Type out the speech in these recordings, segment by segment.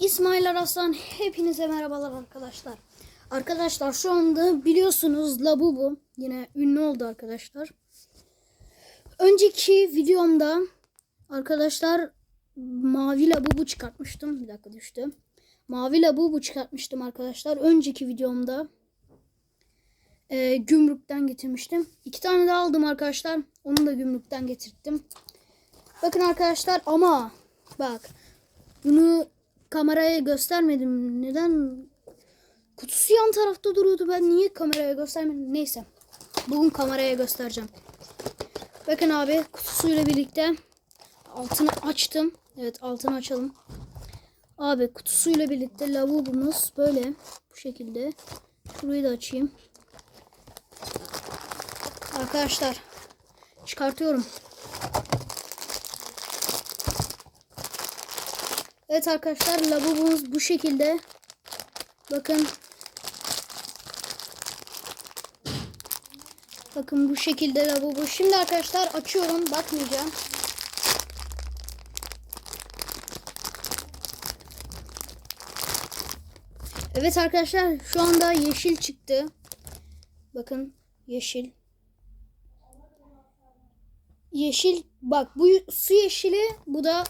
İsmail Araslan hepinize merhabalar arkadaşlar. Arkadaşlar şu anda biliyorsunuz Labubu yine ünlü oldu arkadaşlar. Önceki videomda arkadaşlar mavi Labubu çıkartmıştım. Bir dakika düştü. Mavi Labubu çıkartmıştım arkadaşlar. Önceki videomda e, gümrükten getirmiştim. İki tane daha aldım arkadaşlar. Onu da gümrükten getirttim. Bakın arkadaşlar ama bak bunu kameraya göstermedim. Neden? Kutusu yan tarafta duruyordu. Ben niye kameraya göstermedim? Neyse. Bugün kameraya göstereceğim. Bakın abi kutusuyla birlikte altını açtım. Evet altını açalım. Abi kutusuyla birlikte lavabomuz böyle bu şekilde. Şurayı da açayım. Arkadaşlar çıkartıyorum. Evet arkadaşlar lavabomuz bu şekilde. Bakın. Bakın bu şekilde lavabo. Şimdi arkadaşlar açıyorum. Bakmayacağım. Evet arkadaşlar şu anda yeşil çıktı. Bakın yeşil. Yeşil bak bu su yeşili bu da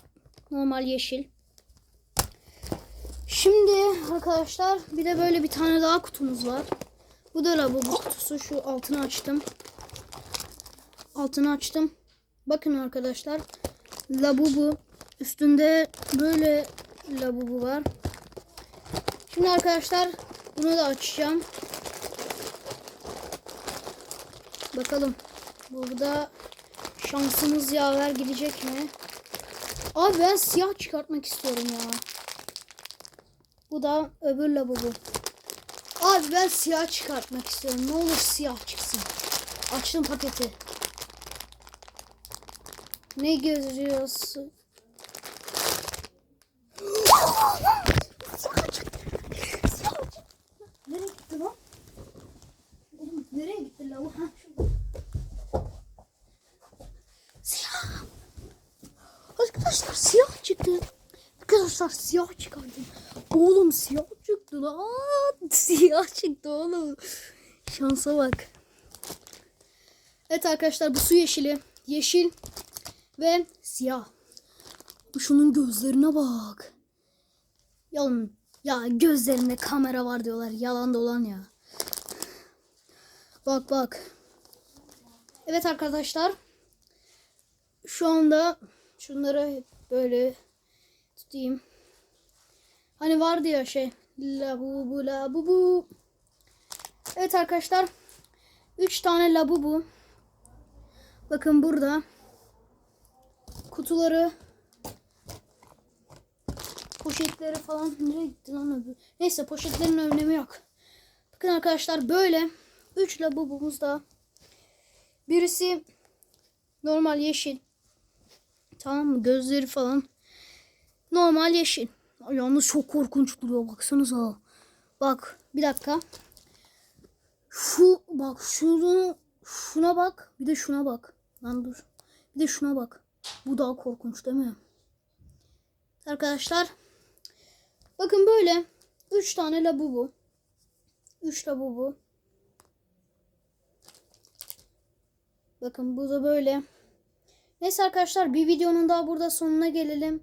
normal yeşil. Şimdi arkadaşlar bir de böyle bir tane daha kutumuz var. Bu da lavabo kutusu. Şu altını açtım. Altını açtım. Bakın arkadaşlar. Labubu. Üstünde böyle labubu var. Şimdi arkadaşlar bunu da açacağım. Bakalım. Burada şansımız yaver gidecek mi? Abi ben siyah çıkartmak istiyorum ya. Bu da öbür lavabo. Abi ben siyah çıkartmak istiyorum. Ne olur siyah çıksın. Açtım paketi. Ne gözüyorsun? Nereye gitti lan? Nereye gitti lavabo? Siyah. Arkadaşlar siyah çıktı. Arkadaşlar siyah çıkardım. Oğlum siyah çıktı lan. Siyah çıktı oğlum. Şansa bak. Evet arkadaşlar bu su yeşili. Yeşil ve siyah. Şunun gözlerine bak. Yalan. Ya gözlerinde kamera var diyorlar. Yalan dolan ya. Bak bak. Evet arkadaşlar. Şu anda şunları böyle tutayım. Hani vardı ya şey. Labubu labubu. Evet arkadaşlar. 3 tane labubu. Bakın burada. Kutuları. Poşetleri falan. Nereye gitti lan öbür? Neyse poşetlerin önemi yok. Bakın arkadaşlar böyle. 3 labubumuz da. Birisi normal yeşil. Tamam mı? Gözleri falan. Normal yeşil. Yalnız çok korkunç duruyor. Baksanıza. Bak bir dakika. Şu bak şunu şuna bak. Bir de şuna bak. Lan dur. Bir de şuna bak. Bu daha korkunç değil mi? Arkadaşlar. Bakın böyle. 3 tane labubu. 3 labubu. Bakın bu da böyle. Neyse arkadaşlar bir videonun daha burada sonuna gelelim.